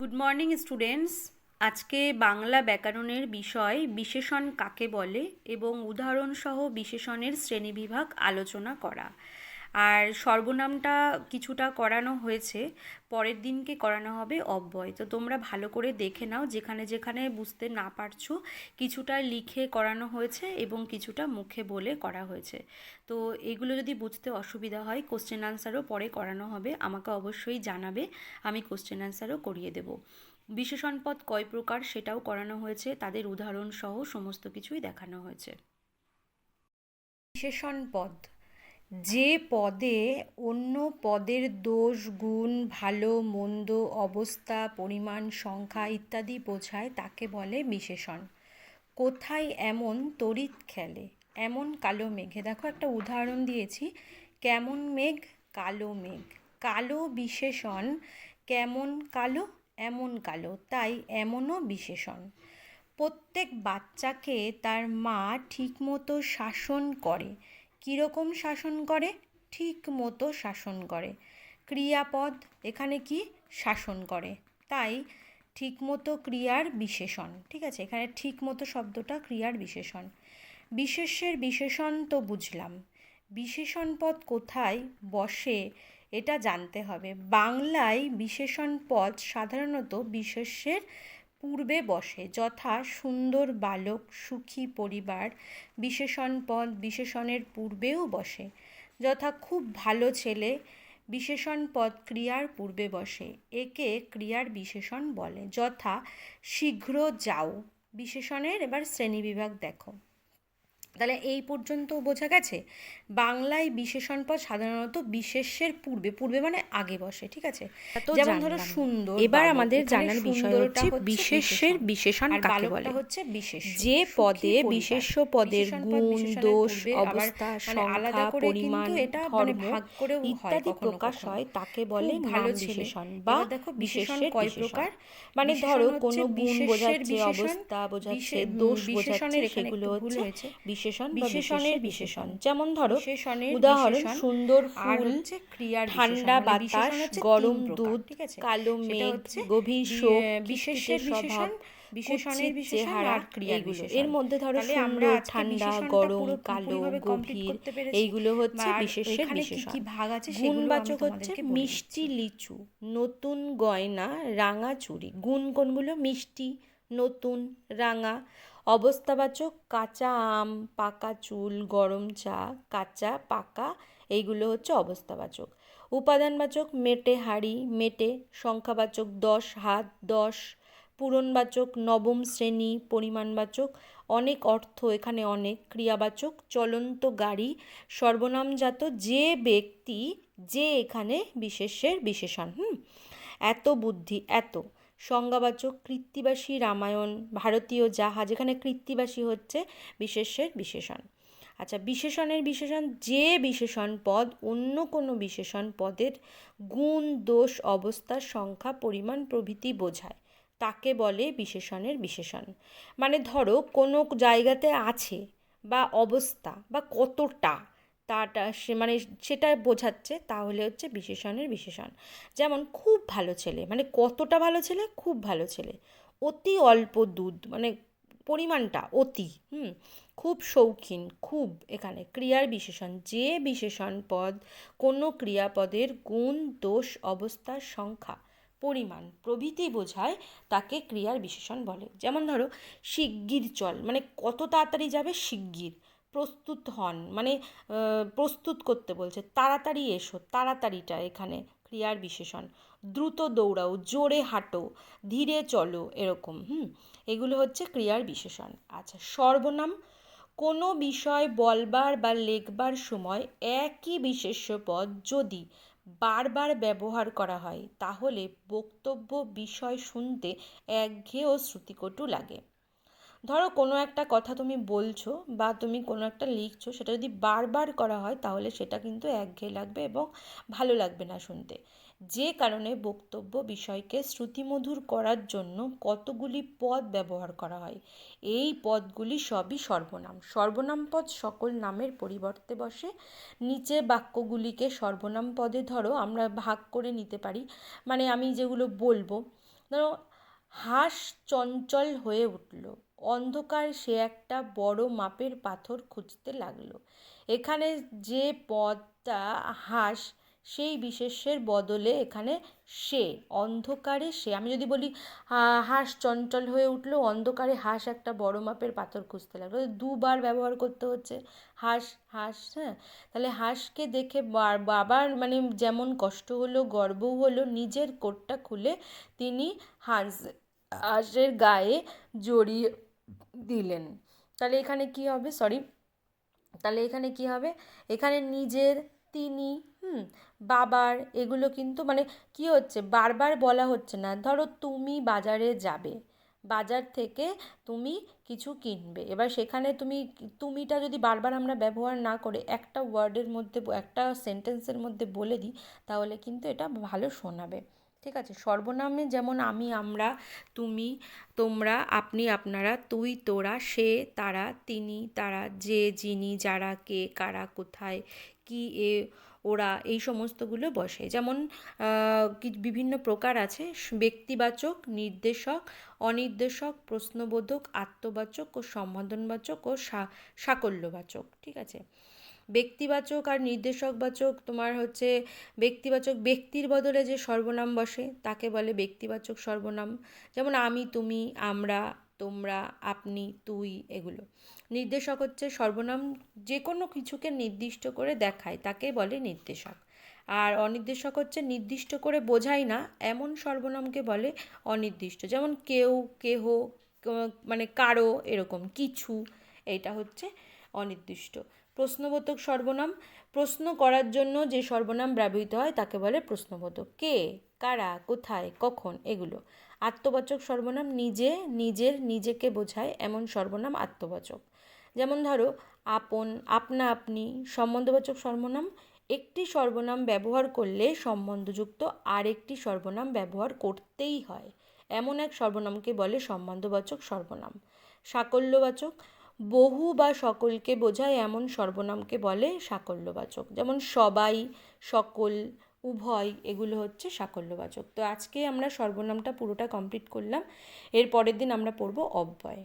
Good morning students আজকে বাংলা ব্যাকরণের বিষয় বিশেষণ কাকে বলে এবং উদাহরণসহ বিশেষণের শ্রেণীবিভাগ আলোচনা করা। আর সর্বনামটা কিছুটা করানো হয়েছে, পরের দিনকে করানো হবে অব্যয়। তো তোমরা ভালো করে দেখে নাও, যেখানে যেখানে বুঝতে না পারছ, কিছুটা লিখে করানো হয়েছে এবং কিছুটা মুখে বলে করা হয়েছে। তো এগুলো যদি বুঝতে অসুবিধা হয় কোশ্চেন আনসারও পরে করানো হবে, আমাকে অবশ্যই জানাবে, আমি কোশ্চেন আনসারও করিয়ে দেবো। বিশেষণ পদ কয় প্রকার সেটাও করানো হয়েছে, তাদের উদাহরণ সহ সমস্ত কিছুই দেখানো হয়েছে। বিশেষণ পদ যে পদে অন্য পদের দোষ, গুণ, ভালো, মন্দ, অবস্থা, পরিমাণ, সংখ্যা ইত্যাদি বোঝায় তাকে বলে বিশেষণ। কোথায় এমন তড়িৎ খেলে? এমন কালো মেঘে। দেখো একটা উদাহরণ দিয়েছি। কেমন মেঘ? কালো মেঘ। কালো বিশেষণ কেমন কালো? এমন কালো। তাই এমনও বিশেষণ। প্রত্যেক বাচ্চাকে তার মা ঠিকমতো শাসন করে। কীরকম শাসন করে? ঠিক মতো শাসন করে। ক্রিয়াপদ এখানে কি? শাসন করে। তাই ঠিকমতো ক্রিয়ার বিশেষণ। ঠিক আছে? এখানে ঠিকমতো শব্দটা ক্রিয়ার বিশেষণ। বিশেষের বিশেষণ তো বুঝলাম। বিশেষণ পদ কোথায় বসে এটা জানতে হবে। বাংলায় বিশেষণ পদ সাধারণত বিশেষের পূর্বে বসে যথা সুন্দর বালক সুখী পরিবার বিশেষণ পদ বিশেষণের পূর্বেও বসে। যথা খুব ভালো ছেলে বিশেষণ পদ ক্রিয়ার পূর্বে বসে, একে ক্রিয়ার বিশেষণ বলে। যথা শীঘ্র যাও, বিশেষণের এবার শ্রেণীবিভাগ দেখো। তাহলে এই পর্যন্ত বোঝা গেছে। বাংলায় বিশেষণ পদ সাধারণত বিশেষের পূর্বে পূর্বে মানে আগে বসে ঠিক আছে? যেমন ধরো সুন্দর এবার আমাদের জানার বিষয় হচ্ছে বিশেষের বিশেষণ কাকে বলে? হচ্ছে বিশেষ যে পদে। বিশেষ্য পদের গুণ দোষ অবস্থা মানে আলাদা সংখ্যা পরিমাণ এটা মানে ধর্ম ভাগ হয় ইত্যাদি প্রকাশ হয় তাকে বলে ভালো বিশেষণ বা দেখো বিশেষণ কয় প্রকার? মানে ধরো কোনো গুণ বোঝাচ্ছে অবস্থা বোঝাচ্ছে দোষ বোঝাচ্ছে সেগুলো হচ্ছে। বিশেষণ বিশেষণের বিশেষণ। যেমন ধরো বিশেষণের উদাহরণ সুন্দর আর ফুল হচ্ছে ক্রিয়ার ঠান্ডা মানে বাতাস গরম দুধ ঠিক আছে? কালো মেঘ গভীর শোক বিশেষের বিশেষণ স্বভাব বিশেষণের বিশেষণ চেহারা ক্রিয়ার এইগুলো। এর মধ্যে ধরো আমরা ঠান্ডা গরম কালো গভীর এইগুলো হচ্ছে বিশেষের বিশেষণ কি ভাগ আছে গুণবাচক হচ্ছে মিষ্টি লিচু নতুন গয়না রাঙা চুড়ি। গুণ কোনগুলো? মিষ্টি নতুন রাঙা। অবস্থাবাচক কাঁচা আম, পাকা চুল, গরম চা, কাঁচা, পাকা, এইগুলো হচ্ছে অবস্থাবাচক উপাদানবাচক মেটে হাড়ি, মেটে সংখ্যাবাচক দশ, হাত দশ পূরণবাচক নবম শ্রেণি পরিমাণবাচক অনেক অর্থ এখানে অনেক ক্রিয়াবাচক চলন্ত গাড়ি, সর্বনামজাত যে ব্যক্তি যে এখানে বিশেষের বিশেষণ, হুম? এত বুদ্ধি, এত। সংজ্ঞাবাচক কৃত্তিবাসী রামায়ণ, ভারতীয় জাহাজ, এখানে কৃত্তিবাসী হচ্ছে বিশেষের বিশেষণ। আচ্ছা বিশেষণের বিশেষণ, যে বিশেষণ পদ অন্য কোনো বিশেষণ পদের গুণ, দোষ, অবস্থা, সংখ্যা, পরিমাণ, প্রভৃতি বোঝায়। তাকে বলে বিশেষণের বিশেষণ। মানে ধরো কোনো জায়গাতে আছে বা অবস্থা বা কতটা তাটা সে মানে সেটা বোঝাচ্ছে তাহলে হচ্ছে বিশেষণের বিশেষণ। যেমন খুব ভালো ছেলে মানে কতটা ভালো ছেলে? খুব ভালো ছেলে। অতি অল্প দুধ মানে পরিমাণটা অতি, হুম? খুব শৌখিন, খুব এখানে ক্রিয়ার বিশেষণ। যে বিশেষণ পদ কোনো ক্রিয়াপদের গুণ, দোষ, অবস্থার সংখ্যা, পরিমাণ, প্রভৃতি বোঝায় তাকে ক্রিয়ার বিশেষণ বলে। যেমন ধরো শিগগির চল মানে কত তাড়াতাড়ি যাবে শিগগির। প্রস্তুত হন মানে প্রস্তুত করতে বলছে, তাড়াতাড়ি এসো, তাড়াতাড়িটা এখানে, ক্রিয়ার বিশেষণ। দ্রুত দৌড়াও, জোরে হাঁটো, ধীরে চলো, এরকম, হুম? এগুলো হচ্ছে ক্রিয়ার বিশেষণ। আচ্ছা সর্বনাম, কোনো বিষয় বলবার বা লেখবার সময় একই বিশেষ্য পদ যদি বারবার ব্যবহার করা হয়, তাহলে বক্তব্য বিষয় শুনতে একঘেয়ে ও শ্রুতিকটু লাগে। ধরো কোনো একটা কথা তুমি বলছো বা তুমি কোনো একটা লিখছো, সেটা যদি বারবার করা হয় তাহলে সেটা কিন্তু একঘেয়ে লাগবে এবং ভালো লাগবে না শুনতে। যে কারণে বক্তব্য বিষয়কে শ্রুতিমধুর করার জন্য কতগুলি পদ ব্যবহার করা হয়, এই পদগুলি সবই সর্বনাম। সর্বনাম পদ সকল নামের পরিবর্তে বসে, নিচে বাক্যগুলিকে সর্বনাম পদে ধরো আমরা ভাগ করে নিতে পারি মানে আমি যেগুলো বলব। ধরো, হাঁস চঞ্চল হয়ে উঠল। অন্ধকার সে একটা বড় মাপের পাথর খুঁজতে লাগল। এখানে যে পদটা হাঁস, সেই বিশেষ্যের বদলে এখানে সে, অন্ধকারে সে। আমি যদি বলি হাঁস চঞ্চল হয়ে উঠল, অন্ধকারে হাঁস একটা বড় মাপের পাথর খুঁজতে লাগল। দুবার ব্যবহার করতে হচ্ছে। হাঁস হাঁস হ্যাঁ? তাহলে হাঁসকে দেখে বাবার মানে যেমন কষ্ট হলো, গর্বও হলো, নিজের কোটটা খুলে তিনি হাঁস, হাঁসের গায়ে জড়িয়ে দিলেন। তাহলে এখানে কি হবে? সরি তাহলে এখানে কি হবে? এখানে নিজের, তিনি, হুম, বাবার এগুলো কিন্তু মানে কি হচ্ছে? বারবার বলা হচ্ছে না। ধরো তুমি বাজারে যাবে। বাজার থেকে তুমি কিছু কিনবে। এবার সেখানে তুমি, তুমিটা যদি বারবার আমরা ব্যবহার না করে একটা ওয়ার্ডের মধ্যে, একটা সেন্টেন্সের মধ্যে বলে দিই, তাহলে কিন্তু এটা ভালো শোনাবে। ঠিক আছে? সর্বনামে যেমন আমি, আমরা, তুমি, তোমরা, আপনি, আপনারা, তুই, তোরা, সে, তারা, তিনি, তারা, যে, যিনি, যারা, কে, কারা, কোথায়, কি, এ, ওরা, এই সমস্তগুলো বসে। যেমন বিভিন্ন প্রকার আছে। ব্যক্তিবাচক, নির্দেশক, অনির্দেশক, প্রশ্নবোধক, আত্মবাচক ও সম্বোধনবাচক ও সাকল্যবাচক। ঠিক আছে? ব্যক্তিবাচক আর নির্দেশকবাচক, তোমার হচ্ছে ব্যক্তিবাচক ব্যক্তির বদলে যে সর্বনাম বসে, তাকে বলে ব্যক্তিবাচক সর্বনাম। যেমন আমি, তুমি, আমরা, তোমরা, আপনি, তুই, এগুলো। নির্দেশক হচ্ছে সর্বনাম যে কোনো কিছুকে নির্দিষ্ট করে দেখায়, তাকে বলে নির্দেশক। আর অনির্দেশক হচ্ছে নির্দিষ্ট করে বোঝায় না, এমন সর্বনামকে বলে অনির্দিষ্ট। যেমন কেউ, কেহ মানে কারও, এরকম, কিছু। এইটা হচ্ছে অনির্দিষ্ট। প্রশ্নবোধক সর্বনাম, প্রশ্ন করার জন্য যে সর্বনাম ব্যবহৃত হয় তাকে বলে প্রশ্নবোধক। কে, কারা, কোথায়, কখন, এগুলো। আত্মবাচক সর্বনাম নিজে, নিজের, নিজেকে বোঝায় এমন সর্বনাম আত্মবাচক। যেমন ধরো, আপন, আপনা আপনি, সম্বন্ধবাচক সর্বনাম, একটি সর্বনাম ব্যবহার করলে সম্বন্ধযুক্ত আরেকটি সর্বনাম ব্যবহার করতেই হয়। এমন এক সর্বনামকে বলে সম্বন্ধবাচক সর্বনাম। সাকল্যবাচক বহু বা সকলকে বোঝায় এমন সর্বনামকে বলে সাকল্যবাচক। যেমন সবাই, সকল, উভয়, এগুলো হচ্ছে সাকল্যবাচক। তো আজকে আমরা সর্বনামটা পুরোটা কমপ্লিট করলাম। এর পরের দিন আমরা পড়ব অব্যয়।